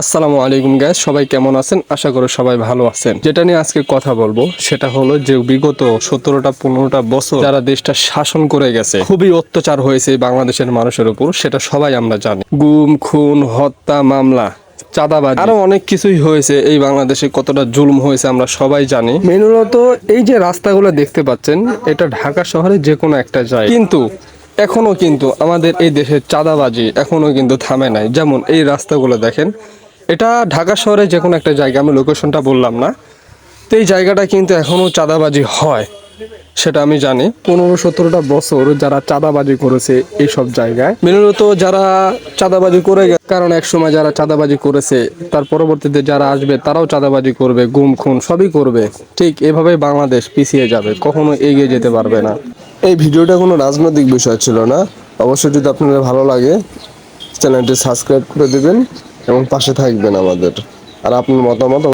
আসসালামু আলাইকুম গ্যাস সবাই কেমন আছেন? আশা করি সবাই ভালো আছেন। যেটা নিয়ে আজকে কথা বলব, সেটা হলো যে বিগত সতেরোটা, পনেরোটা বছর যারা দেশটা শাসন করে গেছে, খুবই অত্যাচার হয়েছে বাংলাদেশের মানুষের উপর, সেটা সবাই আমরা জানি। গুম, খুন, হত্যা, মামলা, চাঁদাবাজি, আরও অনেক কিছুই হয়েছে এই বাংলাদেশে, কতটা জুলুম হয়েছে আমরা সবাই জানি। মেনুলত এই যে রাস্তাগুলো দেখতে পাচ্ছেন, এটা ঢাকা শহরে যে কোনো একটা জায়গা কিন্তু, এখনও কিন্তু আমাদের এই দেশের চাঁদাবাজি এখনও কিন্তু থামে নাই। যেমন এই রাস্তাগুলো দেখেন এটা ঢাকা শহরে যে কোনো একটা জায়গা আমি লোকেশনটা বললাম না। তো এই জায়গাটা কিন্তু এখনও চাঁদাবাজি হয় সেটা আমি জানি। পনেরো সতেরোটা বছর যারা চাঁদাবাজি করেছে এইসব জায়গায়। মূলত যারা চাঁদাবাজি করে গে- কারণ এক সময় যারা চাঁদাবাজি করেছে তার পরবর্তীতে যারা আসবে তারাও চাঁদাবাজি করবে গুম খুন সবই করবে। ঠিক এভাবে বাংলাদেশ পিছিয়ে যাবে কখনো এগিয়ে যেতে পারবে না। এই ভিডিওটা কোনো রাজনৈতিক বিষয় ছিল না। অবশ্যই যদি আপনাদের ভালো লাগে চ্যানেলটি সাবস্ক্রাইব করে দিবেন। এবং পাশে থাকবেন আমাদের। আর আপনার মতামত